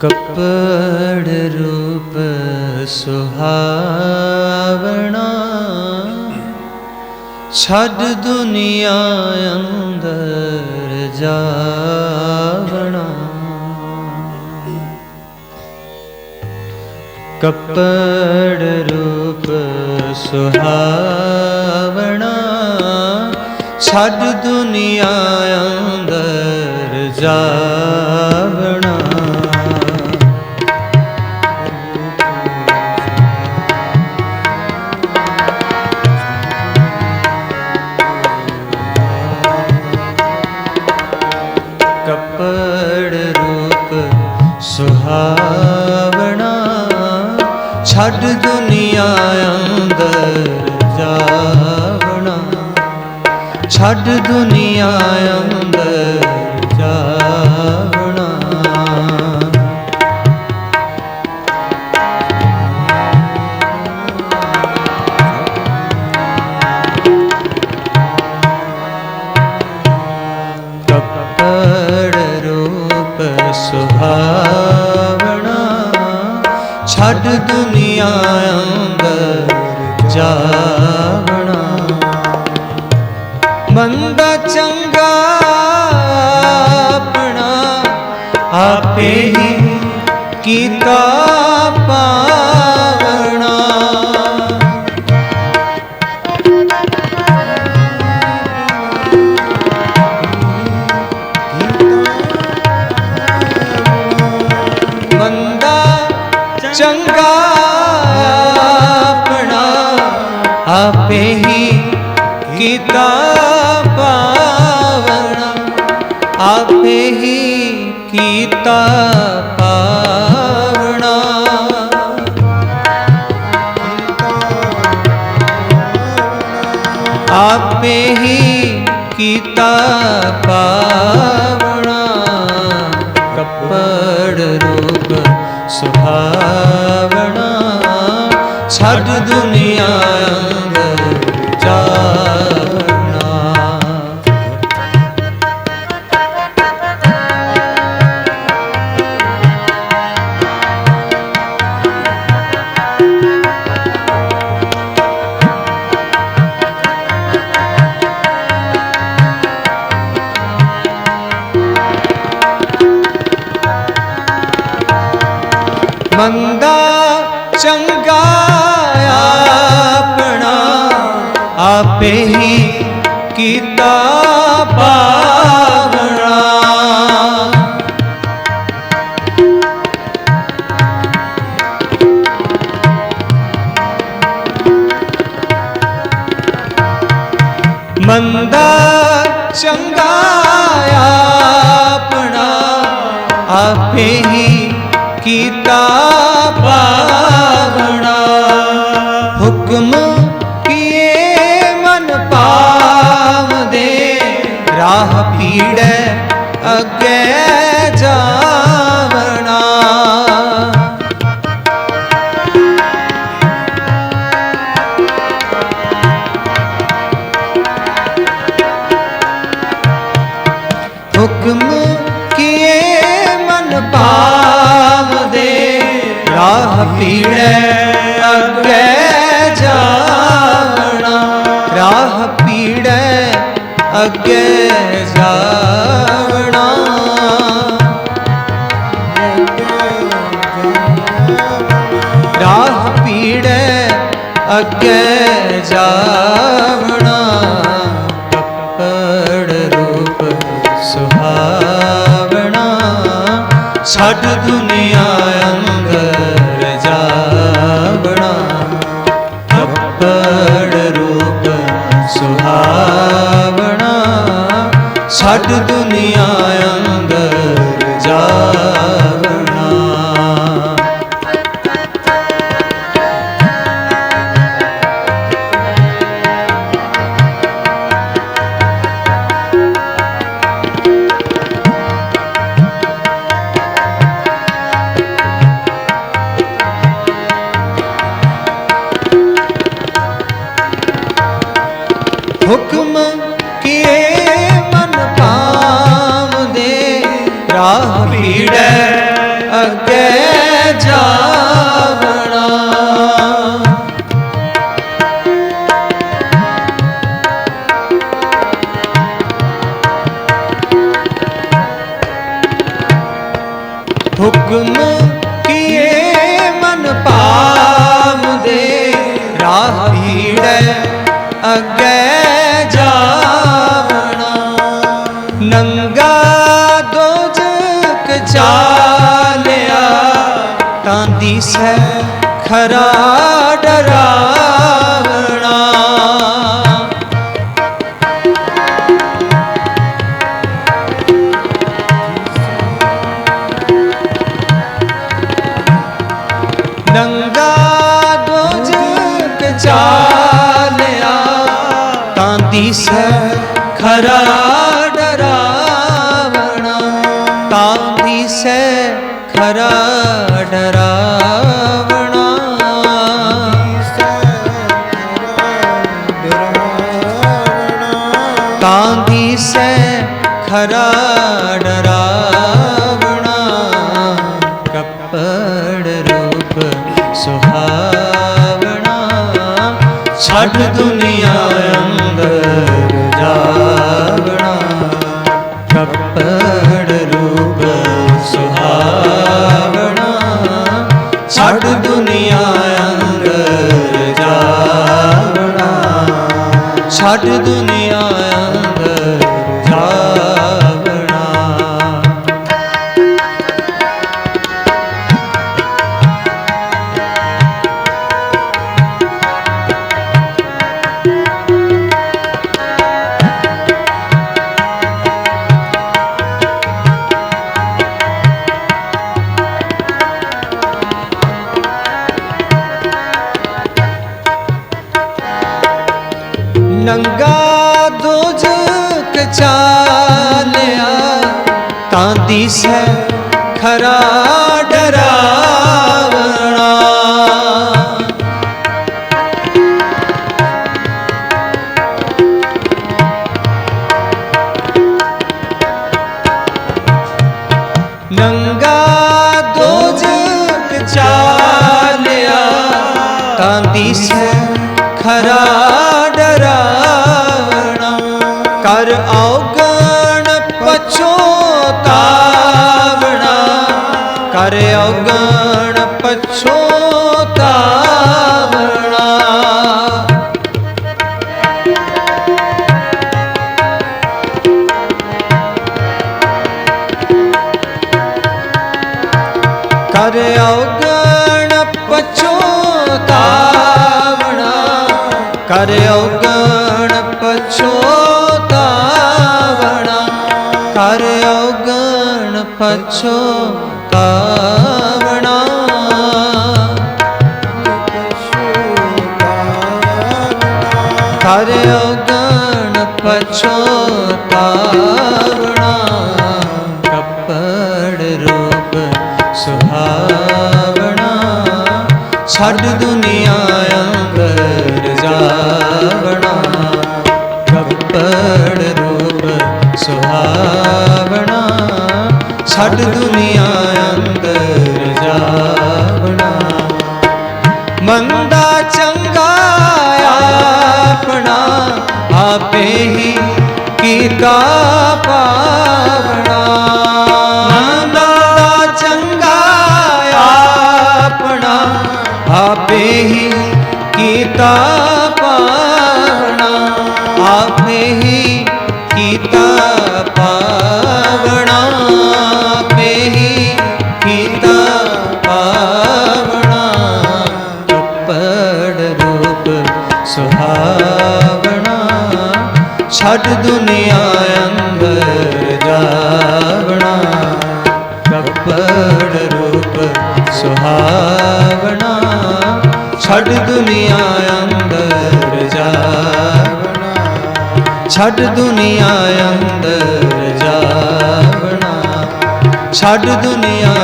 ਕਪੜ ਰੂਪ ਸੁਹਾਵਣਾ ਛੱਡ ਦੁਨੀਆ ਅੰਦਰ ਜਾਵਣਾ। ਕਪੜ ਰੂਪ ਸੁਹਾਵਣਾ ਛੱਡ ਦੁਨੀਆ ਅੰਦਰ ਜਾਵਣਾ ਕੱਪੜ ਰੂਪ ਸੁਹਾਵਣਾ ਛੱਡ ਦੁਨੀਆ ਅੰਦਰ ਜਾਵਣਾ। ਛੱਡ ਦੁਨੀਆ ਅੰਦਰ ਸੁਹਾਵਣਾ ਛੱਡ ਦੁਨੀਆ ਅੰਦਰ ਜਾਵਣਾ। ਮੰਦਾ ਚੰਗਾ ਆਪਣਾ ਆਪੇ ਹੀ ਕੀਤਾ ਪਾਵਣਾ। ਚੰਗਾ ਆਪਣਾ, ਆਪੇ ਹੀ ਕੀਤਾ ਪਾਵਣਾ। ਆਪੇ ਹੀ ਕੀਤਾ ਪਾਵਣਾ। ਆਪੇ ਹੀ ਕੀਤਾ ਪਾਵਣਾ। ਕੱਪੜ ਸੁਹਾਵਣਾ ਛੱਡ ਦੁਨੀਆ ਮੰਦਾ ਚੰਗਾ ਆਪਣਾ ਆਪੇ ਹੀ ਕੀਤਾ ਪਾਵਣਾ। ਮੰਦਾ ਚੰਗਾ ਆਪਣਾ ਆਪੇ ਹੀ ਕੀਤਾ ਪਾਵਣਾ। ਪੀੜੈ, ਅੱਗੇ ਜਾਵਣਾ ਰਾਹ ਪੀੜੈ, ਅੱਗੇ ਜਾਵਣਾ ਰਾਹ ਪੀੜੈ, ਅੱਗੇ ਜਾਵਣਾ ਕੱਪੜ ਰੂਪ ਸੁਹਾਵਣਾ। ਛੱਡ ਦੁਨੀਆ ਛੱਡ ਹੁਕਮ ਕੀਏ ਮਨ ਭਾਵਦੇ ਰਾਹ ਭੀੜੈ ਅੱਗੇ ਜਾਵਣਾ। ਨੰਗਾ ਦੋਜਕ ਚਾਲਿਆ ਤਾਂ ਦਿਸੈ ਖਰਾ ਡਰਾਵਣਾ। ਦਿਸੈ ਖਰਾ ਡਰਾਵਣਾ। ਤਾਂ ਦਿਸੈ ਖਰਾ ਡਰਾਵਣਾ। ਤਾਂ ਦਿਸੈ ਖਰਾ ਡਰਾਵਣਾ। ਕੱਪੜ ਰੂਪ ਸੁਹਾਵਣਾ। ਛੱਡ ਦੁਨੀਆ ਛੱਡ ਦੁਨੀਆ ਨੰਗਾ ਦੋਜਕ ਚਾਲਿਆ ਤਾਂ ਦਿਸੈ ਖਰਾ ਡਰਾਵਣਾ ਕਰ ਔਗਣ ਪਛੋਤਾਵਣਾ ਕਰ ਔਗਣ ਪਛੋਤਾਵਣਾ ਕਰ ਔਗਣ ਪਛੋਤਾਵਣਾ ਕਰ ਔਗਣ ਪਛੋ ਕਰ ਔਗਣ ਪਛੋਤਾਵਣਾ, ਕੱਪੜ ਰੂਪ ਸੁਹਾਵਣਾ। ਛੱਡ ਦੁਨੀਆ ਅੰਦਰ ਜਾਵਣਾ, ਕੱਪੜ ਰੂਪ ਸੁਹਾਵਣਾ। ਛੱਡ ਦੁਨੀਆ ਕੀਤਾ ਪਾਵਣਾ ਛੱਡ ਦੁਨੀਆ ਅੰਦਰ ਜਾਵਣਾ। ਕੱਪੜ ਰੂਪ ਸੁਹਾਵਣਾ। ਛੱਡ ਦੁਨੀਆ ਅੰਦਰ ਜਾਵਣਾ। ਛੱਡ ਦੁਨੀਆ ਅੰਦਰ ਜਾਵਣਾ। ਛੱਡ ਦੁਨੀਆ